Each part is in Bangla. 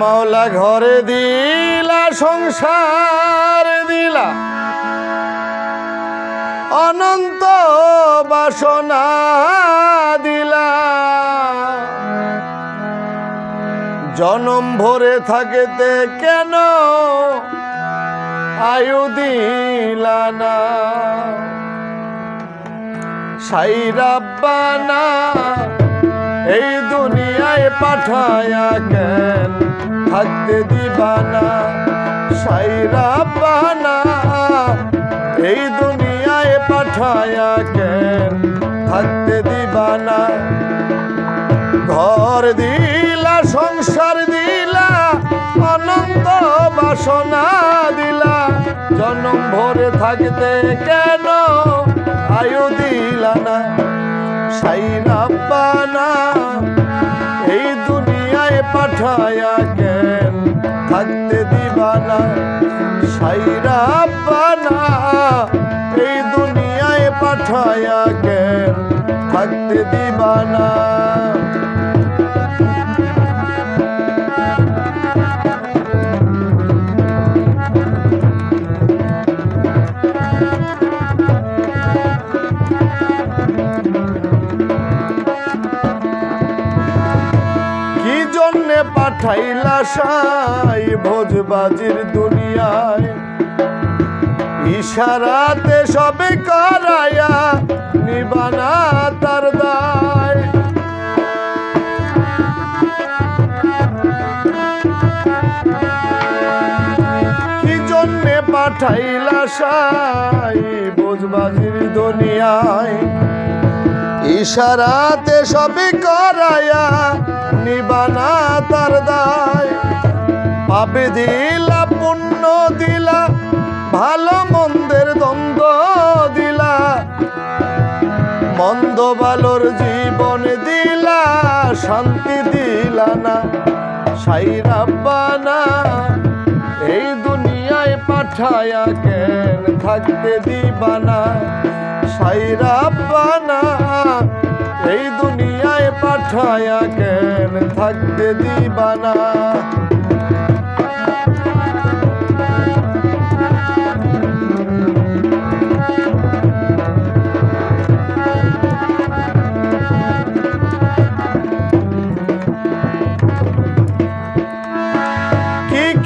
মাওলা ঘরে দিলা, সংসার দিলা। অনন্ত বাসনা দিলা। জনম ভরে থাকেতে কেন আয়ু দিলা না? সাইরাব্বানা এই দুনিয়ায় পাঠায়া কেন থাকতে দিবানা। সাইরাব্বানা এই দুনিয়ায় পাঠায়া কেন থাকতে দিবানা। ঘর দিলা, সংসার দিলা অনন্ত বাসনা দিলা। জনম ভরে থাকতে কেন সাইরাব্বানা এই দুনিয়ায় পাঠায়া কেন থাকতে দিবানা। সাইরাব্বানা এই দুনিয়ায় পাঠায়া কেন থাকতে দিবানা। জন্যে পাঠাইলা সাই ভোজবাজির দুনিয়ায়। ইশারাতে সবে করায়া নিবানা তার দায়। পাঠাইলা সাই ভোজবাজির দুনিয়ায়? ইশারাতে সবই করায়া নিবানা তার দায়। পাপে দিলা, পুণ্য দিলা, ভালো মন্দের দ্বন্দ্ব দিলা। মন্দ ভালোর জীবন দিলা, শান্তি দিলা না সাইরাব্বানা এই দুনিয়ায় পাঠায়া কেন থাকতে দিবানা সাইরাব্বানা এই দুনিয়ায় পাঠায়া কেন থাকতে দিবানা।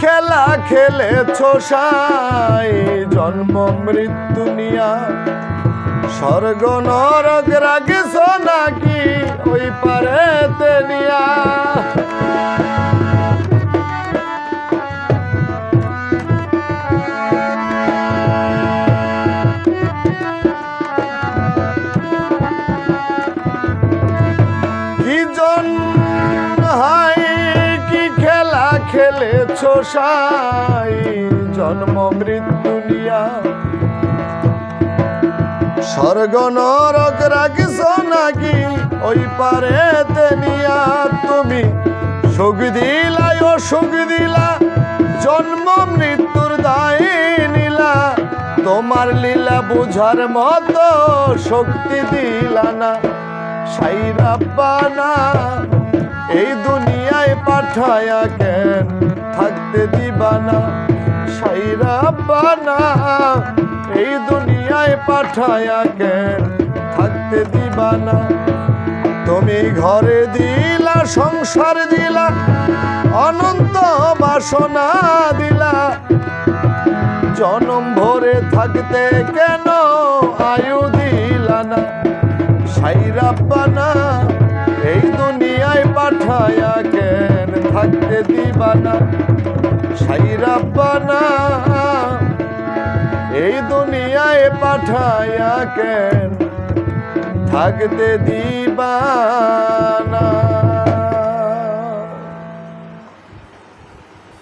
খেলা খেলেছ সাই? জন্ম, মৃত্যু নিয়া। স্বর্গ, নরক নাকি ওই পারে নিয়া। কি হাই কি খেলা খেলেছ সাই? জন্ম মৃত্যু নিয়া। স্বর্গ নরক রাখিস নাকি? ওই পারে নিয়া তুমি সুখ দিলা, ও সুখ দিলা। জন্ম মৃত্যুর দায় নিলা। তোমার লীলা বুঝার মতো শক্তি দিলা না। সাইরাব্বানা এই দুনিয়ায় পাঠায়া কেন থাকতে দিবানা সাইরাব্বানা এই দুনিয়ায় পাঠায়া কেন থাকতে দিবা না। তুমি ঘরে দিলা, সংসার দিলা, অনন্ত বাসনা দিলা। জনম ভরে থাকতে কেন আয়ু দিলা না? সাইরাব্বানা এই দুনিয়ায় পাঠায়া কেন থাকতে দিবানা সাইরাব্বানা এই দুনিয়ায় পাঠায়া কেন? থাকতে দিবানা।